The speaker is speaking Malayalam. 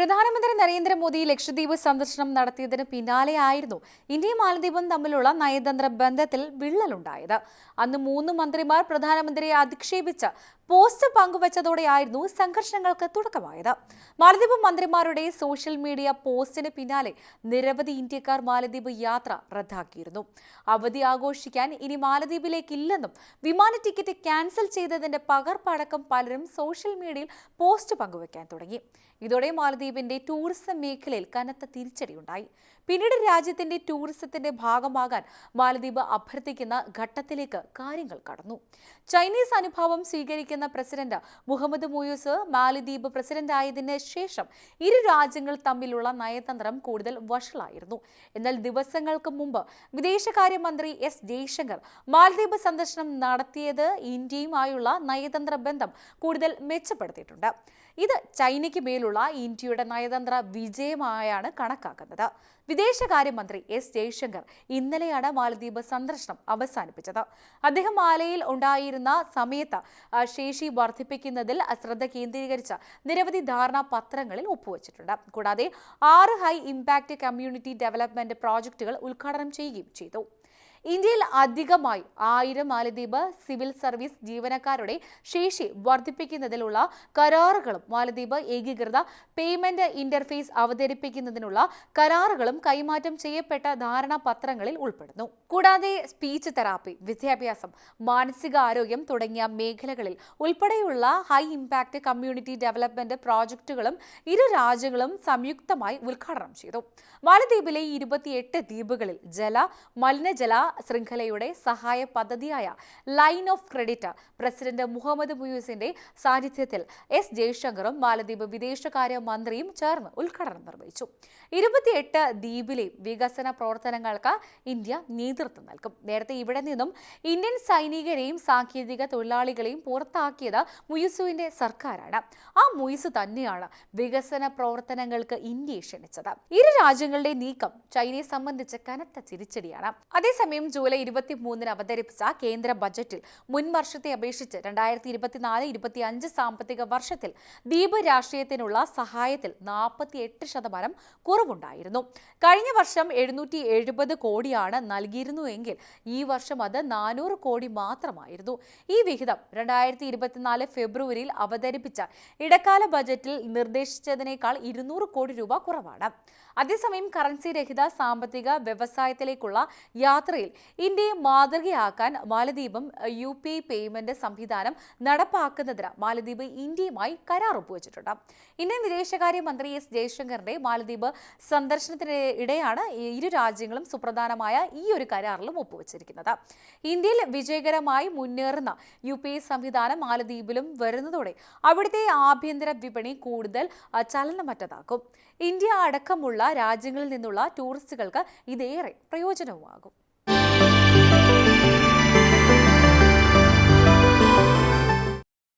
പ്രധാനമന്ത്രി നരേന്ദ്രമോദി ലക്ഷദ്വീപ് സന്ദർശനം നടത്തിയതിന് പിന്നാലെയായിരുന്നു ഇന്ത്യയും മാലദ്വീപും തമ്മിലുള്ള നയതന്ത്ര ബന്ധത്തിൽ വിള്ളലുണ്ടായത്. അന്ന് മൂന്ന് മന്ത്രിമാർ പ്രധാനമന്ത്രിയെ അധിക്ഷേപിച്ച് പോസ്റ്റ് പങ്കുവച്ചതോടെയായിരുന്നു സംഘർഷങ്ങൾക്ക് തുടക്കമായത്. മാലദ്വീപ് മന്ത്രിമാരുടെ സോഷ്യൽ മീഡിയ പോസ്റ്റിന് പിന്നാലെ നിരവധി ഇന്ത്യക്കാർ മാലദ്വീപ് യാത്ര റദ്ദാക്കിയിരുന്നു. അവധി ആഘോഷിക്കാൻ ഇനി മാലദ്വീപിലേക്കില്ലെന്നും വിമാന ടിക്കറ്റ് ക്യാൻസൽ ചെയ്തതിന്റെ പകർപ്പടക്കം പലരും സോഷ്യൽ മീഡിയയിൽ പോസ്റ്റ് പങ്കുവയ്ക്കാൻ തുടങ്ങി. ഇതോടെ മാലദ്വീപിന്റെ ടൂറിസം മേഖലയിൽ കനത്ത തിരിച്ചടിയുണ്ടായി. പിന്നീട് രാജ്യത്തിന്റെ ടൂറിസത്തിന്റെ ഭാഗമാകാൻ മാലദ്വീപ് അഭ്യർത്ഥിക്കുന്ന ഘട്ടത്തിലേക്ക് കാര്യങ്ങൾ കടന്നു. ചൈനീസ് അനുഭാവം സ്വീകരിക്കുന്ന പ്രസിഡന്റ് മുഹമ്മദ് മുയൂസ് മാലദ്വീപ് പ്രസിഡന്റായതിന് ശേഷം ഇരു രാജ്യങ്ങൾ തമ്മിലുള്ള നയതന്ത്രം കൂടുതൽ വഷളായിരുന്നു. എന്നാൽ ദിവസങ്ങൾക്ക് മുമ്പ് വിദേശകാര്യമന്ത്രി എസ് ജയശങ്കർ മാലദ്വീപ് സന്ദർശനം നടത്തിയത് ഇന്ത്യയുമായുള്ള നയതന്ത്ര ബന്ധം കൂടുതൽ മെച്ചപ്പെടുത്തിയിട്ടുണ്ട്. ഇത് ചൈനയ്ക്ക് മേലുള്ള ഇന്ത്യയുടെ നയതന്ത്ര വിജയമായാണ് കണക്കാക്കുന്നത്. വിദേശകാര്യമന്ത്രി എസ് ജയശങ്കർ ഇന്നലെയാണ് മാലദ്വീപ് സന്ദർശനം അവസാനിപ്പിച്ചത്. അദ്ദേഹം മാലയിൽ ഉണ്ടായിരുന്ന സമയത്ത് ശേഷി വർദ്ധിപ്പിക്കുന്നതിൽ ശ്രദ്ധ കേന്ദ്രീകരിച്ച നിരവധി ധാരണാ പത്രങ്ങളിൽ ഒപ്പുവച്ചിട്ടുണ്ട്. കൂടാതെ ആറ് ഹൈ ഇമ്പാക്ട് കമ്മ്യൂണിറ്റി ഡെവലപ്മെന്റ് പ്രോജക്റ്റുകൾ ഉദ്ഘാടനം ചെയ്യുകയും ചെയ്തു. ഇന്ത്യയിൽ അധികമായി ആയിരം മാലദ്വീപ് സിവിൽ സർവീസ് ജീവനക്കാരുടെ ശേഷി വർദ്ധിപ്പിക്കുന്നതിലുള്ള കരാറുകളും മാലദ്വീപ് ഏകീകൃത പേയ്മെന്റ് ഇന്റർഫേസ് അവതരിപ്പിക്കുന്നതിനുള്ള കരാറുകളും കൈമാറ്റം ചെയ്യപ്പെട്ട ധാരണാപത്രങ്ങളിൽ ഉൾപ്പെടുന്നു. കൂടാതെ സ്പീച്ച് തെറാപ്പി വിദ്യാഭ്യാസം മാനസികാരോഗ്യം തുടങ്ങിയ മേഖലകളിൽ ഉൾപ്പെടെയുള്ള ഹൈ ഇമ്പാക്ട് കമ്മ്യൂണിറ്റി ഡെവലപ്മെന്റ് പ്രോജക്റ്റുകളും ഇരു രാജ്യങ്ങളും സംയുക്തമായി ഉദ്ഘാടനം ചെയ്തു. മാലദ്വീപിലെ ഇരുപത്തിയെട്ട് ദ്വീപുകളിൽ ജല മലിനജല ശൃംഖലയുടെ സഹായ പദ്ധതിയായ line of credit president Mohamed മുയൂസിന്റെ സാന്നിധ്യത്തിൽ എസ് ജയശങ്കറും മാലദ്വീപ് വിദേശകാര്യ മന്ത്രിയും ചേർന്ന് ഉദ്ഘാടനം നിർവഹിച്ചു. ഇരുപത്തിയെട്ട് ദ്വീപിലെയും വികസന പ്രവർത്തനങ്ങൾക്ക് ഇന്ത്യ നേതൃത്വം നൽകും. നേരത്തെ ഇവിടെ നിന്നും ഇന്ത്യൻ സൈനികരെയും സാങ്കേതിക തൊഴിലാളികളെയും പുറത്താക്കിയത് മുയൂസുവിന്റെ സർക്കാരാണ്. ആ മുയുസ് തന്നെയാണ് വികസന പ്രവർത്തനങ്ങൾക്ക് ഇന്ത്യയെ ക്ഷണിച്ചത്. ഇരു രാജ്യങ്ങളുടെ നീക്കം ചൈനയെ സംബന്ധിച്ച് കനത്ത തിരിച്ചടിയാണ്. അതേസമയം ജൂലൈ ഇരുപത്തി മൂന്നിന് അവതരിപ്പിച്ച കേന്ദ്ര ബജറ്റിൽ മുൻ വർഷത്തെ അപേക്ഷിച്ച് രണ്ടായിരത്തി ഇരുപത്തിനാല് ഇരുപത്തി അഞ്ച് സാമ്പത്തിക വർഷത്തിൽ ദ്വീപ് രാഷ്ട്രീയത്തിനുള്ള സഹായത്തിൽ നാൽപ്പത്തി എട്ട് ശതമാനം കുറവുണ്ടായിരുന്നു. കഴിഞ്ഞ വർഷം എഴുന്നൂറ്റി എഴുപത് കോടിയാണ് നൽകിയിരുന്നുവെങ്കിൽ ഈ വർഷം അത് നാനൂറ് കോടി മാത്രമായിരുന്നു. ഈ വിഹിതം രണ്ടായിരത്തി ഇരുപത്തിനാല് ഫെബ്രുവരിയിൽ അവതരിപ്പിച്ച ഇടക്കാല ബജറ്റിൽ നിർദ്ദേശിച്ചതിനേക്കാൾ ഇരുന്നൂറ് കോടി രൂപ കുറവാണ്. അതേസമയം കറൻസി രഹിത സാമ്പത്തിക വ്യവസായത്തിലേക്കുള്ള യാത്രയിൽ ഇന്ത്യയെ മാതൃകയാക്കാൻ മാലദ്വീപും യു പി ഐ പേയ്മെന്റ് സംവിധാനം നടപ്പാക്കുന്നതിന് മാലദ്വീപ് ഇന്ത്യയുമായി കരാർ ഒപ്പുവെച്ചിട്ടുണ്ട്. ഇന്ത്യൻ വിദേശകാര്യ മന്ത്രി എസ് ജയശങ്കറിന്റെ മാലദ്വീപ് സന്ദർശനത്തിനിടെയാണ് ഇരു രാജ്യങ്ങളും സുപ്രധാനമായ ഈ ഒരു കരാറിലും ഒപ്പുവെച്ചിരിക്കുന്നത്. ഇന്ത്യയിൽ വിജയകരമായി മുന്നേറുന്ന യു പി ഐ സംവിധാനം മാലദ്വീപിലും വരുന്നതോടെ അവിടുത്തെ ആഭ്യന്തര വിപണി കൂടുതൽ ചലനമറ്റതാക്കും ഇന്ത്യ അടക്കമുള്ള രാജ്യങ്ങളിൽ നിന്നുള്ള ടൂറിസ്റ്റുകൾക്ക് ഇതേറെ പ്രയോജനവുമാകും.